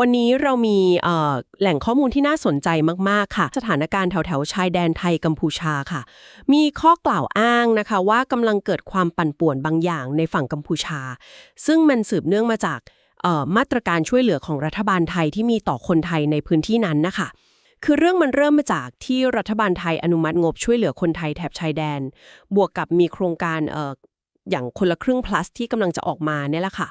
วันนี้เรามีแหล่งข้อมูลที่น่าสนใจมาก ๆ ค่ะ สถานการณ์แถว ๆ ชายแดนไทยกัมพูชาค่ะ มีข้อกล่าวอ้างนะคะว่ากำลังเกิดความปั่นป่วนบางอย่างในฝั่งกัมพูชา ซึ่งมันสืบเนื่องมาจากมาตรการช่วยเหลือของรัฐบาลไทยที่มีต่อคนไทยในพื้นที่นั้นนะคะคือเรื่องมันเริ่มมาจากที่รัฐบาลไทยอนุมัติงบช่วยเหลือคนไทยแถบชายแดน บวกกับมีโครงการ อ่ออย่างคนละครึ่ง plus ที่กำลังจะออกมาเนี่ยแหละค่ะ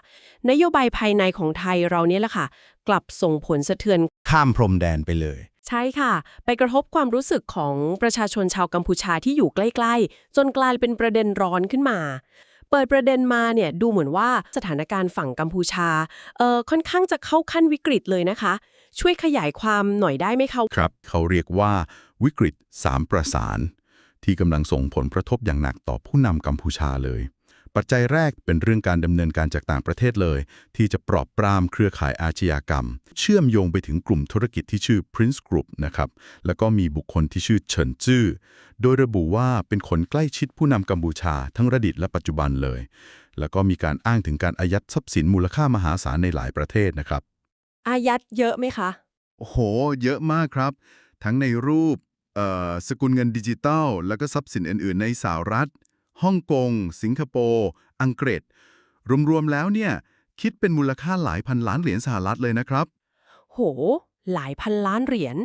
นโยบายภายในของไทยเราเนี่ยแหละค่ะ กลับส่งผลสะเทือนข้ามพรมแดนไปเลย ใช่ค่ะ ไปกระทบความรู้สึกของประชาชนชาวกัมพูชาที่อยู่ใกล้ๆ จนกลายเป็นประเด็นร้อนขึ้นมา เปิดประเด็นมาเนี่ยดูเหมือนว่าสถานการณ์ฝั่งกัมพูชาเอ่อค่อนข้างจะเข้าขั้นวิกฤตเลยนะคะ ช่วยขยายความหน่อยได้ไหมคะครับ เขาเรียกว่าวิกฤตสามประสานที่กำลังส่งผลกระทบอย่างหนักต่อผู้นำกัมพูชาเลย ปัจจัยแรกเป็นเรื่องการดำเนินการจากต่างประเทศเลย ที่จะปราบปรามเครือข่ายอาชญากรรม เชื่อมโยงไปถึงกลุ่มธุรกิจที่ชื่อ Prince Group นะครับแล้วก็มีบุคคลที่ชื่อเฉินจื้อโดยระบุว่าเป็นคนใกล้ชิดผู้นำกัมพูชาทั้งระดิตและปัจจุบันเลย แล้วก็มีการอ้างถึงการอายัดทรัพย์สินมูลค่ามหาศาลในหลายประเทศนะครับอายัดเยอะไหมคะโอ้โห เยอะมากครับ ทั้งในรูปเอ่อสกุลเงินดิจิตัลแล้วก็ทรัพย์สินอื่น ๆ ในสหรัฐ ฮ่องกง สิงคโปร์ อังกฤษ รวมๆแล้วเนี่ย คิดเป็นมูลค่าหลายพันล้านเหรียญสหรัฐเลยนะครับ โห หลายพันล้านเหรียญ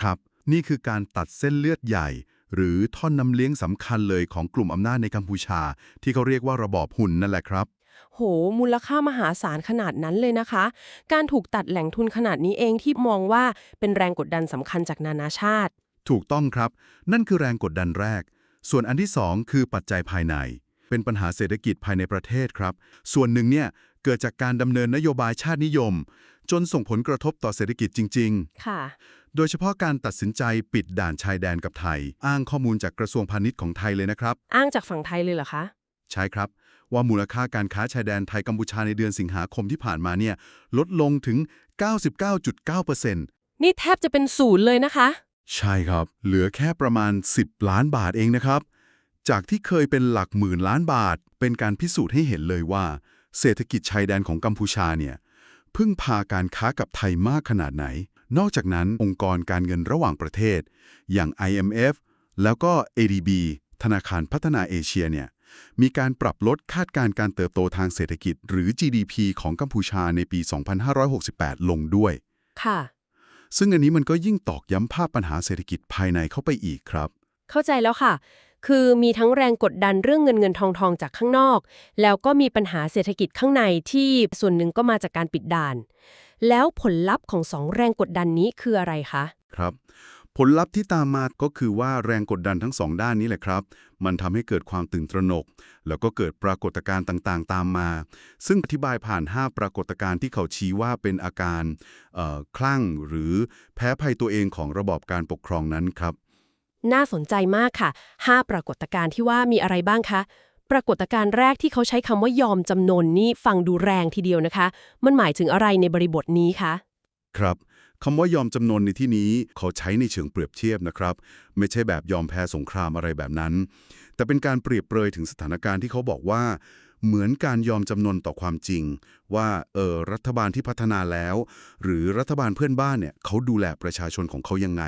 ครับ นี่คือการตัดเส้นเลือดใหญ่ หรือท่อนน้ำเลี้ยงสำคัญเลยของกลุ่มอำนาจในกัมพูชา ที่เขาเรียกว่าระบอบหุ่นนั่นแหละครับโห มูลค่ามหาศาลขนาดนั้นเลยนะคะ การถูกตัดแหล่งทุนขนาดนี้เองที่มองว่าเป็นแรงกดดันสำคัญจากนานาชาติ ถูกต้องครับ นั่นคือแรงกดดันแรก ส่วนอันที่สองคือปัจจัยภายใน เป็นปัญหาเศรษฐกิจภายในประเทศครับ ส่วนหนึ่งเนี่ยเกิดจากการดำเนินนโยบายชาตินิยม จนส่งผลกระทบต่อเศรษฐกิจจริงค่ะๆโดยเฉพาะการตัดสินใจปิดด่านชายแดนกับไทย อ้างข้อมูลจากกระทรวงพาณิชย์ของไทยเลยนะครับ อ้างจากฝั่งไทยเลยเหรอคะ ใช่ครับ ว่ามูลค่าการค้าชายแดนไทยกัมพูชาในเดือนสิงหาคมที่ผ่านมาเนี่ยลดลงถึง 99.9%นี่แทบจะเป็นศูนย์เลยนะคะ ใช่ครับ เหลือแค่ประมาณ 10 ล้านบาทเองนะครับ จากที่เคยเป็นหลักหมื่นล้านบาท เป็นการพิสูจน์ให้เห็นเลยว่า เศรษฐกิจชายแดนของกัมพูชาเนี่ยพึ่งพาการค้ากับไทยมากขนาดไหน นอกจากนั้นองค์กรการเงินระหว่างประเทศ อย่าง IMF แล้วก็ ADB ธนาคารพัฒนาเอเชียเนี่ยมีการปรับลดคาดการณ์การเติบโตทางเศรษฐกิจหรือ GDP ของกัมพูชาในปี 2568 ลงด้วย ค่ะ ซึ่งอันนี้มันก็ยิ่งตอกย้ำภาพปัญหาเศรษฐกิจภายในเข้าไปอีกครับ เข้าใจแล้วค่ะ คือมีทั้งแรงกดดันเรื่องเงินเงินทองทองจากข้างนอก แล้วก็มีปัญหาเศรษฐกิจข้างในที่ส่วนหนึ่งก็มาจากการปิดด่าน แล้วผลลัพธ์ของสองแรงกดดันนี้คืออะไรคะ ครับ ผลลัพธ์ที่ตามมาก็คือว่าแรงกดดันทั้งสองด้านนี้แหละครับ มันทำให้เกิดความตื่นตระหนก แล้วก็เกิดปรากฏการณ์ต่างๆ ตามมา ซึ่งอธิบายผ่าน 5 ปรากฏการณ์ที่เขาชี้ว่าเป็นอาการเอ่อคลั่งหรือแพ้ภัยตัวเองของระบอบการปกครองนั้นครับ น่าสนใจมากค่ะ 5 ปรากฏการณ์ที่ว่ามีอะไรบ้างคะปรากฏการณ์แรกที่เขาใช้คำว่ายอมจำนนนี่ฟังดูแรงทีเดียวนะคะ มันหมายถึงอะไรในบริบทนี้คะ ครับ คำว่ายอมจำนนในที่นี้เขาใช้ในเชิงเปรียบเทียบนะครับ ไม่ใช่แบบยอมแพ้สงครามอะไรแบบนั้น แต่เป็นการเปรียบเปรยถึงสถานการณ์ที่เขาบอกว่า เหมือนการยอมจำนนต่อความจริง ว่าเออรัฐบาลที่พัฒนาแล้ว หรือรัฐบาลเพื่อนบ้านเนี่ยเขาดูแลประชาชนของเขายังไง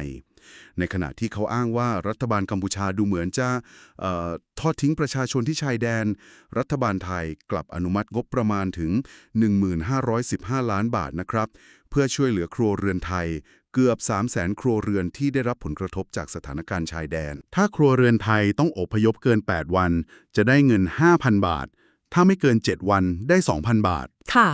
ในขณะที่เขาอ้างว่ารัฐบาลกัมพูชาดูเหมือนจะออทอดทิ้งประชาชนที่ชายแดน รัฐบาลไทยกลับอนุมัติงบประมาณถึง 1515 ล้านบาทนะครับ เพื่อช่วยเหลือครัวเรือนไทยเกือบ 3 0 0แสนครัวเรือนที่ได้รับผลกระทบจากสถานการณ์ชายแดน ถ้าครัวเรือนไทยต้องอพยพเกิน 8 วัน จะได้เงิน 5,000 บาท ถ้าไม่เกิน 7 วันได้ 2,000 บาท ค่ะ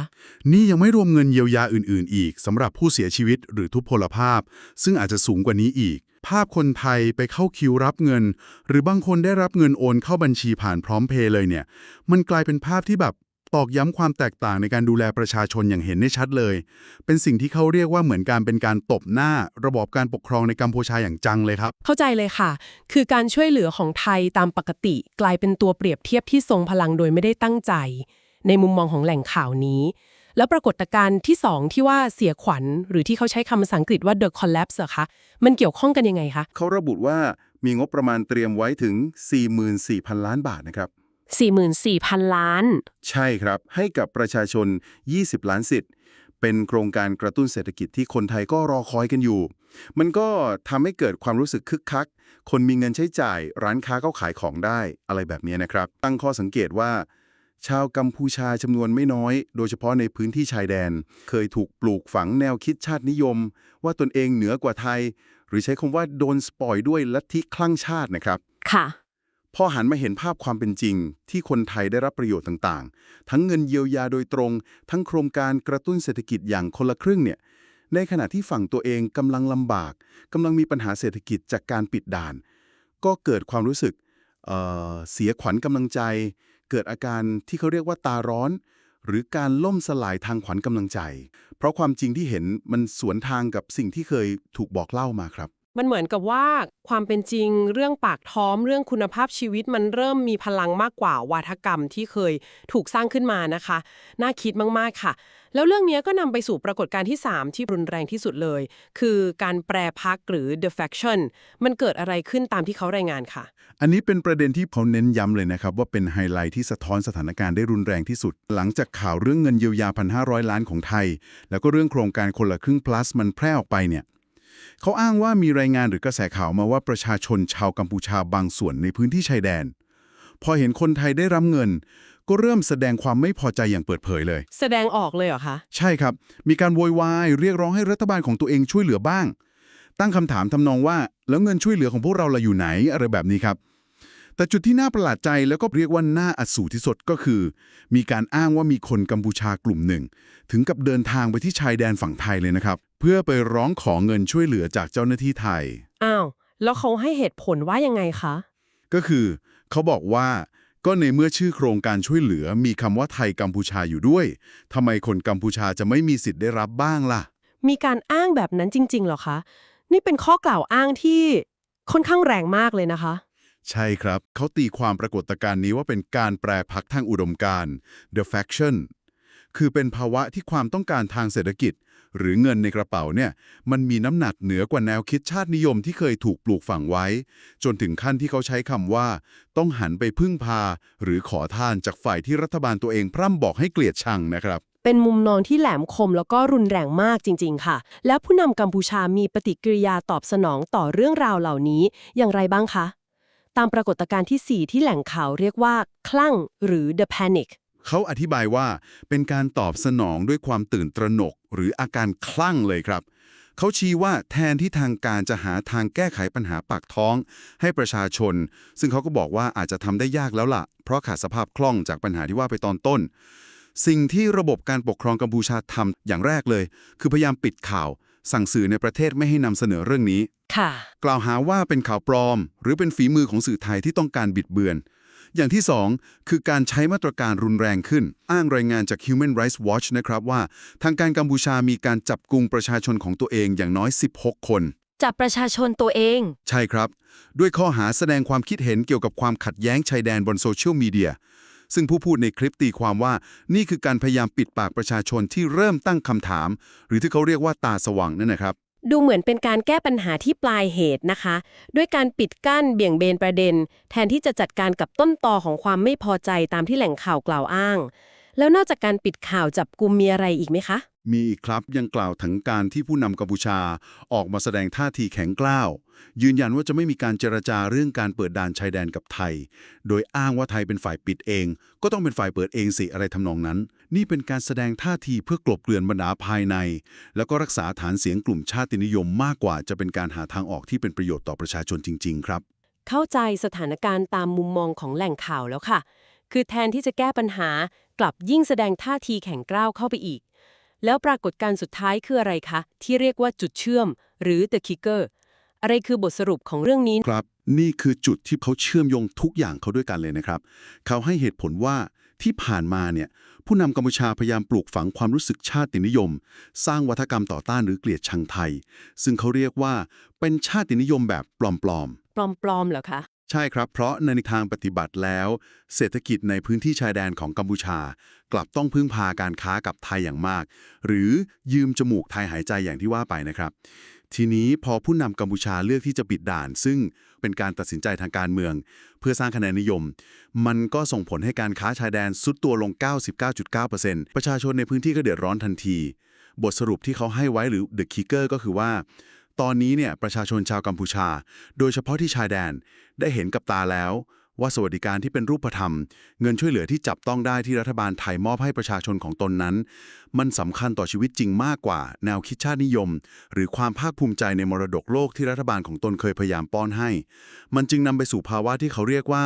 นี่ยังไม่รวมเงินเยียวยาอื่น ๆ อีกสำหรับผู้เสียชีวิตหรือทุพพลภาพ ซึ่งอาจจะสูงกว่านี้อีก ภาพคนไทยไปเข้าคิวรับเงิน หรือบางคนได้รับเงินโอนเข้าบัญชีผ่านพร้อมเพย์เลยเนี่ย มันกลายเป็นภาพที่แบบ ตอกย้ำความแตกต่างในการดูแลประชาชนอย่างเห็นได้ชัดเลย เป็นสิ่งที่เขาเรียกว่าเหมือนการเป็นการตบหน้า ระบอบการปกครองในกัมพูชาอย่างจังเลยครับ เข้าใจเลยค่ะ คือการช่วยเหลือของไทยตามปกติ กลายเป็นตัวเปรียบเทียบที่ทรงพลังโดยไม่ได้ตั้งใจ ในมุมมองของแหล่งข่าวนี้ แล้วปรากฏการณ์ที่สองที่ว่าเสียขวัญ หรือที่เขาใช้คำภาษาอังกฤษว่า the collapse อะคะ มันเกี่ยวข้องกันยังไงคะ เขาระบุว่ามีงบประมาณเตรียมไว้ถึง 44,000 ล้านบาทนะครับ 44,000 ล้าน ใช่ครับ ให้กับประชาชน 20 ล้านสิทธิ์ เป็นโครงการกระตุ้นเศรษฐกิจที่คนไทยก็รอคอยกันอยู่ มันก็ทำให้เกิดความรู้สึกคึกคัก คนมีเงินใช้จ่าย ร้านค้าก็ขายของได้อะไรแบบนี้นะครับ ตั้งข้อสังเกตว่า ชาวกัมพูชาจำนวนไม่น้อย โดยเฉพาะในพื้นที่ชายแดน เคยถูกปลูกฝังแนวคิดชาตินิยม ว่าตนเองเหนือกว่าไทย หรือใช้คำว่าโดนสปอยด้วยลัทธิคลั่งชาตินะครับ ค่ะ พอหันมาเห็นภาพความเป็นจริง ที่คนไทยได้รับประโยชน์ต่างๆ ทั้งเงินเยียวยาโดยตรง ทั้งโครงการกระตุ้นเศรษฐกิจอย่างคนละครึ่งเนี่ย ในขณะที่ฝั่งตัวเองกำลังลำบากกำลังมีปัญหาเศรษฐกิจจากการปิดด่าน ก็เกิดความรู้สึกเเสียขวัญกำลังใจ เกิดอาการที่เขาเรียกว่าตาร้อน หรือการล่มสลายทางขวัญกำลังใจ เพราะความจริงที่เห็นมันสวนทางกับสิ่งที่เคยถูกบอกเล่ามาครับ มันเหมือนกับว่าความเป็นจริงเรื่องปากท้องเรื่องคุณภาพชีวิตมันเริ่มมีพลังมากกว่าวาทกรรมที่เคยถูกสร้างขึ้นมานะคะ น่าคิดมากๆค่ะ แล้วเรื่องนี้ก็นำไปสู่ปรากฏการณ์ที่ 3 ที่รุนแรงที่สุดเลย คือการแปรพักหรือ defection มันเกิดอะไรขึ้นตามที่เขารายงานค่ะ อันนี้เป็นประเด็นที่เขาเน้นย้ำเลยนะครับ ว่าเป็นไฮไลท์ที่สะท้อนสถานการณ์ได้รุนแรงที่สุด หลังจากข่าวเรื่องเงินเยียวยา 1,500 ล้านของไทย แล้วก็เรื่องโครงการคนละครึ่ง plus มันแพร่ออกไปเนี่ย เขาอ้างว่ามีรายงานหรือกระแสข่าวมาว่าประชาชนชาวกัมพูชาบางส่วนในพื้นที่ชายแดน พอเห็นคนไทยได้รับเงิน ก็เริ่มแสดงความไม่พอใจอย่างเปิดเผยเลย แสดงออกเลยเหรอคะ ใช่ครับ มีการโวยวายเรียกร้องให้รัฐบาลของตัวเองช่วยเหลือบ้าง ตั้งคำถามทำนองว่า แล้วเงินช่วยเหลือของพวกเราล่ะอยู่ไหนอะไรแบบนี้ครับ แต่จุดที่น่าประหลาดใจแล้วก็เรียกว่าน่าอัศที่สุดก็คือ มีการอ้างว่ามีคนกัมพูชากลุ่มหนึ่ง ถึงกับเดินทางไปที่ชายแดนฝั่งไทยเลยนะครับ เพื่อไปร้องขอเงินช่วยเหลือจากเจ้าหน้าที่ไทย อ้าว แล้วเขาให้เหตุผลว่ายังไงคะ ก็คือ เขาบอกว่าก็ในเมื่อชื่อโครงการช่วยเหลือมีคำว่าไทยกัมพูชาอยู่ด้วยทำไมคนกัมพูชาจะไม่มีสิทธิ์ได้รับบ้างล่ะ มีการอ้างแบบนั้นจริงๆเหรอคะ นี่เป็นข้อกล่าวอ้างที่ค่อนข้างแรงมากเลยนะคะ ใช่ครับ เขาตีความปรากฏการณ์นี้ว่าเป็นการแปรพักทางอุดมการ the faction คือเป็นภาวะที่ความต้องการทางเศรษฐกิจ หรือเงินในกระเป๋าเนี่ยมันมีน้ำหนักเหนือกว่าแนวคิดชาตินิยมที่เคยถูกปลูกฝังไว้ จนถึงขั้นที่เขาใช้คำว่า ต้องหันไปพึ่งพา หรือขอทานจากฝ่ายที่รัฐบาลตัวเองพร่ำบอกให้เกลียดชังนะครับเป็นมุมมองที่แหลมคมแล้วก็รุนแรงมากจริง ๆ ค่ะ แล้วผู้นำกัมพูชามีปฏิกิริยาตอบสนองต่อเรื่องราวเหล่านี้อย่างไรบ้างคะ ตามปรากฏการณ์ที่ 4 ที่แหล่งข่าวเรียกว่า คลั่งหรือ the panic เขาอธิบายว่าเป็นการตอบสนองด้วยความตื่นตระหนก หรืออาการคลั่งเลยครับ เขาชี้ว่าแทนที่ทางการจะหาทางแก้ไขปัญหาปากท้อง ให้ประชาชน ซึ่งเขาก็บอกว่าอาจจะทำได้ยากแล้วล่ะ เพราะขาดสภาพคล่องจากปัญหาที่ว่าไปตอนต้น สิ่งที่ระบบการปกครองกัมพูชาทำอย่างแรกเลย คือพยายามปิดข่าว สั่งสื่อในประเทศไม่ให้นำเสนอเรื่องนี้ ค่ะ กล่าวหาว่าเป็นข่าวปลอม หรือเป็นฝีมือของสื่อไทยที่ต้องการบิดเบือน อย่างที่สองคือการใช้มาตรการรุนแรงขึ้น อ้างรายงานจาก Human Rights Watch นะครับว่า ทางการกัมพูชามีการจับกุมประชาชนของตัวเองอย่างน้อย 16 คนจับประชาชนตัวเอง ใช่ครับ ด้วยข้อหาแสดงความคิดเห็นเกี่ยวกับความขัดแย้งชายแดนบนโซเชียลมีเดียซึ่งผู้พูดในคลิปตีความว่า นี่คือการพยายามปิดปากประชาชนที่เริ่มตั้งคำถาม หรือที่เขาเรียกว่าตาสว่างนั่นนะครับ ดูเหมือนเป็นการแก้ปัญหาที่ปลายเหตุนะคะ ด้วยการปิดกั้นเบี่ยงเบนประเด็น แทนที่จะจัดการกับต้นตอของความไม่พอใจตามที่แหล่งข่าวกล่าวอ้าง แล้วนอกจากการปิดข่าวจับกลุ่มมีอะไรอีกไหมคะ มีอีกครับยังกล่าวถึงการที่ผู้นำกัมพูชาออกมาแสดงท่าทีแข็งกร้าว ยืนยันว่าจะไม่มีการเจรจาเรื่องการเปิดด่านชายแดนกับไทย โดยอ้างว่าไทยเป็นฝ่ายปิดเอง ก็ต้องเป็นฝ่ายเปิดเองสิอะไรทำนองนั้น นี่เป็นการแสดงท่าทีเพื่อกลบเกลื่อนบรรดาภายใน แล้วก็รักษาฐานเสียงกลุ่มชาตินิยมมากกว่าจะเป็นการหาทางออกที่เป็นประโยชน์ต่อประชาชนจริง ๆ ครับ เข้าใจสถานการณ์ตามมุมมองของแหล่งข่าวแล้วค่ะ คือแทนที่จะแก้ปัญหากลับยิ่งแสดงท่าทีแข็งกร้าวเข้าไปอีก แล้วปรากฏการณ์สุดท้ายคืออะไรคะ ที่เรียกว่าจุดเชื่อม หรือ the kicker อะไรคือบทสรุปของเรื่องนี้ ครับ นี่คือจุดที่เขาเชื่อมโยงทุกอย่างเขาด้วยกันเลยนะครับ เขาให้เหตุผลว่าที่ผ่านมาเนี่ยผู้นำกัมพูชาพยายามปลูกฝังความรู้สึกชาตินิยม สร้างวัฒกรรมต่อต้านหรือเกลียดชังไทย ซึ่งเขาเรียกว่าเป็นชาตินิยมแบบปลอมปลอมๆเหรอคะๆ ใช่ครับ เพราะในทางปฏิบัติแล้ว เศรษฐกิจในพื้นที่ชายแดนของกัมพูชา กลับต้องพึ่งพาการค้ากับไทยอย่างมาก หรือยืมจมูกไทยหายใจอย่างที่ว่าไปนะครับ ทีนี้พอผู้นำกัมพูชาเลือกที่จะปิดด่าน ซึ่งเป็นการตัดสินใจทางการเมือง เพื่อสร้างคะแนนนิยม มันก็ส่งผลให้การค้าชายแดนซุดตัวลง 99.9%ประชาชนในพื้นที่ก็เดือดร้อนทันที บทสรุปที่เขาให้ไว้หรือ The Kicker ก็คือว่า ตอนนี้เนี่ยประชาชนชาวกัมพูชา โดยเฉพาะที่ชายแดนได้เห็นกับตาแล้ว ว่าสวัสดิการที่เป็นรูปธรรม เงินช่วยเหลือที่จับต้องได้ที่รัฐบาลไทยมอบให้ประชาชนของตนนั้น มันสำคัญต่อชีวิตจริงมากกว่า แนวคิดชาตินิยม หรือความภาคภูมิใจในมรดกโลกที่รัฐบาลของตนเคยพยายามป้อนให้ มันจึงนำไปสู่ภาวะที่เขาเรียกว่า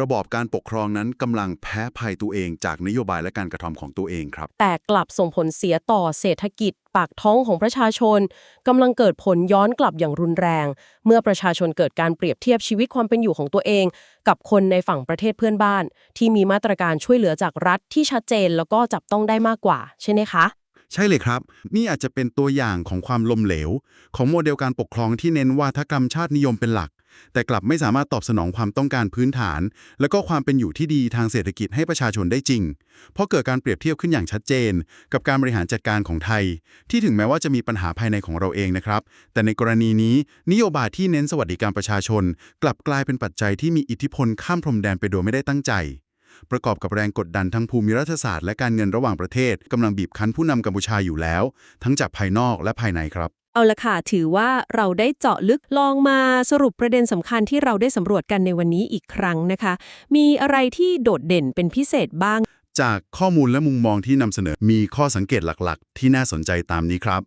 ระบอบการปกครองนั้นกำลังแพ้ภัยตัวเองจากนโยบายและการกระทำของตัวเองครับ แต่กลับส่งผลเสียต่อเศรษฐกิจ ปากท้องของประชาชนกำลังเกิดผลย้อนกลับอย่างรุนแรง เมื่อประชาชนเกิดการเปรียบเทียบชีวิตความเป็นอยู่ของตัวเอง กับคนในฝั่งประเทศเพื่อนบ้าน ที่มีมาตรการช่วยเหลือจากรัฐที่ชัดเจนแล้วก็จับต้องได้มากกว่า ใช่ไหมคะใช่เลยครับ นี่อาจจะเป็นตัวอย่างของความล้มเหลว ของโมเดลการปกครองที่เน้นวาทกรรมชาตินิยมเป็นหลัก แต่กลับไม่สามารถตอบสนองความต้องการพื้นฐาน และก็ความเป็นอยู่ที่ดีทางเศรษฐกิจให้ประชาชนได้จริง เพราะเกิดการเปรียบเทียบขึ้นอย่างชัดเจน กับการบริหารจัดการของไทย ที่ถึงแม้ว่าจะมีปัญหาภายในของเราเองนะครับ แต่ในกรณีนี้นโยบายที่เน้นสวัสดิการประชาชน กลับกลายเป็นปัจจัยที่มีอิทธิพลข้ามพรมแดนไปโดยไม่ได้ตั้งใจ ประกอบกับแรงกดดันทั้งภูมิรัฐศาสตร์และการเงินระหว่างประเทศกำลังบีบคั้นผู้นำกัมพูชาอยู่แล้ว ทั้งจากภายนอกและภายในครับ เอาละค่ะ ถือว่าเราได้เจาะลึกลองมาสรุปประเด็นสำคัญที่เราได้สำรวจกันในวันนี้อีกครั้งนะคะ มีอะไรที่โดดเด่นเป็นพิเศษบ้าง จากข้อมูลและมุมมองที่นำเสนอมีข้อสังเกตหลักๆ ที่น่าสนใจตามนี้ครับ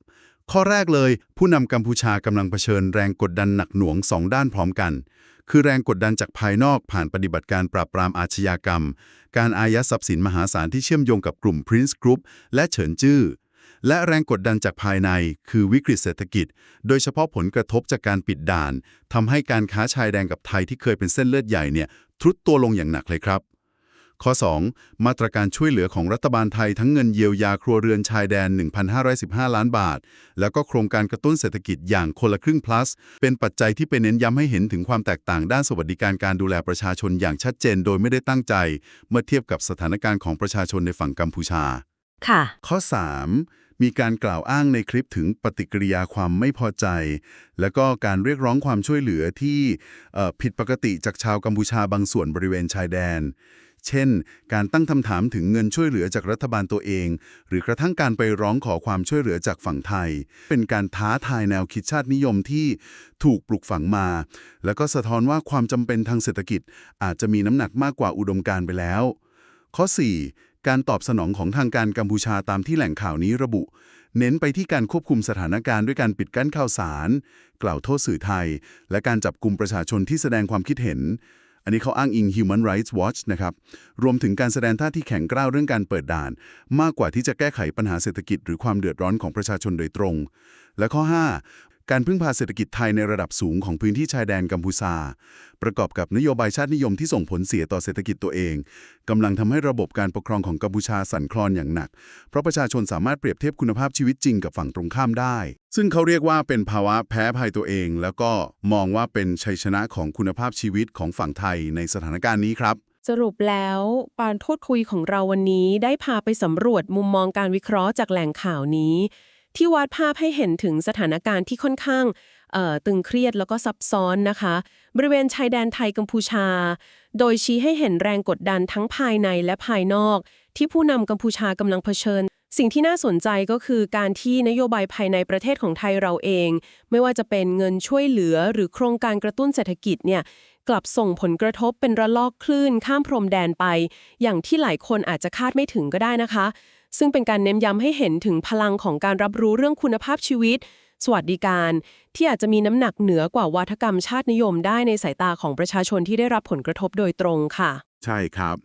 ข้อแรกเลย ผู้นำกัมพูชากำลังเผชิญแรงกดดันหนักหน่วงสองด้านพร้อมกัน คือแรงกดดันจากภายนอกผ่านปฏิบัติการปราบปรามอาชญากรรม การอายัดทรัพย์สินมหาศาลที่เชื่อมโยงกับกลุ่ม Prince Group และเฉินจื้อ และแรงกดดันจากภายในคือวิกฤตเศรษฐกิจ โดยเฉพาะผลกระทบจากการปิดด่านทำให้การค้าชายแดนกับไทยที่เคยเป็นเส้นเลือดใหญ่เนี่ยทรุดตัวลงอย่างหนักเลยครับ ข้อ 2. มาตรการช่วยเหลือของรัฐบาลไทยทั้งเงินเยียวยาครัวเรือนชายแดน 1,515 ล้านบาท แล้วก็โครงการกระตุ้นเศรษฐกิจอย่างคนละครึ่ง plus เป็นปัจจัยที่ไปเน้นย้ำให้เห็นถึงความแตกต่างด้านสวัสดิการการดูแลประชาชนอย่างชัดเจน โดยไม่ได้ตั้งใจ เมื่อเทียบกับสถานการณ์ของประชาชนในฝั่งกัมพูชา ค่ะ ข้อ 3. มีการกล่าวอ้างในคลิปถึงปฏิกิริยาความไม่พอใจ และก็การเรียกร้องความช่วยเหลือที่ผิดปกติจากชาวกัมพูชาบางส่วนบริเวณชายแดน เช่น การตั้งคำถามถึงเงินช่วยเหลือจากรัฐบาลตัวเอง หรือกระทั่งการไปร้องขอความช่วยเหลือจากฝั่งไทย เป็นการท้าทายแนวคิดชาตินิยมที่ถูกปลูกฝังมา แล้วก็สะท้อนว่าความจำเป็นทางเศรษฐกิจอาจจะมีน้ำหนักมากกว่าอุดมการไปแล้ว ข้อ 4. การตอบสนองของทางการกัมพูชาตามที่แหล่งข่าวนี้ระบุ เน้นไปที่การควบคุมสถานการณ์ด้วยการปิดกั้นข่าวสาร กล่าวโทษสื่อไทย และการจับกลุ่มประชาชนที่แสดงความคิดเห็น อันนี้เขาอ้างอิง Human Rights Watch นะครับรวมถึงการแสดงท่าที่แข็งกร้าวเรื่องการเปิดด่าน มากกว่าที่จะแก้ไขปัญหาเศรษฐกิจหรือความเดือดร้อนของประชาชนโดยตรง และข้อ 5 การพึ่งพาเศรษฐกิจไทยในระดับสูงของพื้นที่ชายแดนกัมพูชา ประกอบกับนโยบายชาตินิยมที่ส่งผลเสียต่อเศรษฐกิจตัวเองกำลังทำให้ระบบการปกครองของกัมพูชาสั่นคลอนอย่างหนัก เพราะประชาชนสามารถเปรียบเทียบคุณภาพชีวิตจริงกับฝั่งตรงข้ามได้ ซึ่งเขาเรียกว่าเป็นภาวะแพ้ภัยตัวเอง แล้วก็มองว่าเป็นชัยชนะของคุณภาพชีวิตของฝั่งไทยในสถานการณ์นี้ครับสรุปแล้วปานพูดคุยของเราวันนี้ได้พาไปสำรวจมุมมองการวิเคราะห์จากแหล่งข่าวนี้ ที่วาดภาพให้เห็นถึงสถานการณ์ที่ค่อนข้างตึงเครียดแล้วก็ซับซ้อนนะคะ บริเวณชายแดนไทยกัมพูชา โดยชี้ให้เห็นแรงกดดันทั้งภายในและภายนอก ที่ผู้นำกัมพูชากำลังเผชิญ สิ่งที่น่าสนใจก็คือการที่นโยบายภายในประเทศของไทยเราเอง ไม่ว่าจะเป็นเงินช่วยเหลือหรือโครงการกระตุ้นเศรษฐกิจเนี่ยกลับส่งผลกระทบเป็นระลอกคลื่นข้ามพรมแดนไป อย่างที่หลายคนอาจจะคาดไม่ถึงก็ได้นะคะ ซึ่งเป็นการเน้นย้ำให้เห็นถึงพลังของการรับรู้เรื่องคุณภาพชีวิต สวัสดิการ ที่อาจจะมีน้ำหนักเหนือกว่าวาทกรรมชาตินิยมได้ในสายตาของประชาชนที่ได้รับผลกระทบโดยตรงค่ะ ใช่ครับ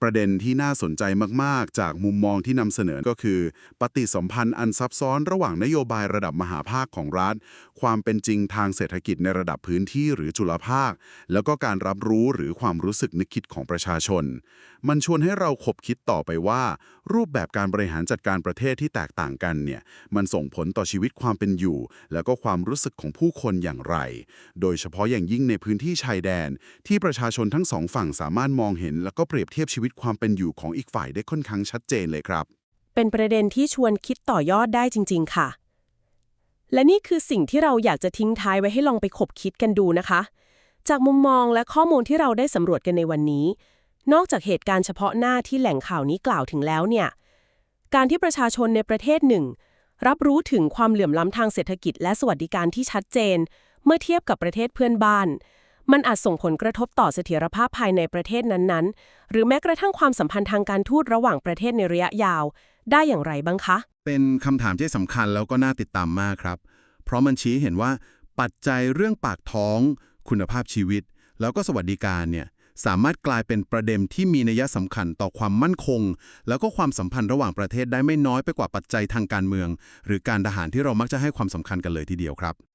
ประเด็นที่น่าสนใจมากๆ จากมุมมองที่นำเสนอก็คือ ปฏิสัมพันธ์อันซับซ้อนระหว่างนโยบายระดับมหาภาคของรัฐ ความเป็นจริงทางเศรษฐกิจในระดับพื้นที่หรือจุลภาค แล้วก็การรับรู้หรือความรู้สึกนึกคิดของประชาชนมันชวนให้เราขบคิดต่อไปว่า รูปแบบการบริหารจัดการประเทศที่แตกต่างกันเนี่ยมันส่งผลต่อชีวิตความเป็นอยู่ แล้วก็ความรู้สึกของผู้คนอย่างไร โดยเฉพาะอย่างยิ่งในพื้นที่ชายแดน ที่ประชาชนทั้งสองฝั่งสามารถมองเห็น แล้วก็เปรียบเทียบชีวิตความเป็นอยู่ของอีกฝ่ายได้ค่อนข้างชัดเจนเลยครับ เป็นประเด็นที่ชวนคิดต่อยอดได้จริง ๆ ค่ะ และนี่คือสิ่งที่เราอยากจะทิ้งท้ายไว้ให้ลองไปขบคิดกันดูนะคะ จากมุมมองและข้อมูลที่เราได้สำรวจกันในวันนี้ นอกจากเหตุการณ์เฉพาะหน้าที่แหล่งข่าวนี้กล่าวถึงแล้วเนี่ย การที่ประชาชนในประเทศหนึ่ง รับรู้ถึงความเหลื่อมล้ำทางเศรษฐกิจและสวัสดิการที่ชัดเจน เมื่อเทียบกับประเทศเพื่อนบ้าน มันอาจส่งผลกระทบต่อเสถียรภาพภายในประเทศนั้นๆ หรือแม้กระทั่งความสัมพันธ์ทางการทูตระหว่างประเทศในระยะยาว ได้อย่างไรบ้างคะ เป็นคำถามที่สำคัญแล้วก็น่าติดตามมากครับ เพราะมันชี้เห็นว่าปัจจัยเรื่องปากท้อง คุณภาพชีวิต แล้วก็สวัสดิการเนี่ย สามารถกลายเป็นประเด็นที่มีนัยสำคัญต่อความมั่นคง แล้วก็ความสัมพันธ์ระหว่างประเทศได้ไม่น้อยไปกว่าปัจจัยทางการเมือง หรือการทหารที่เรามักจะให้ความสำคัญกันเลยทีเดียวครับ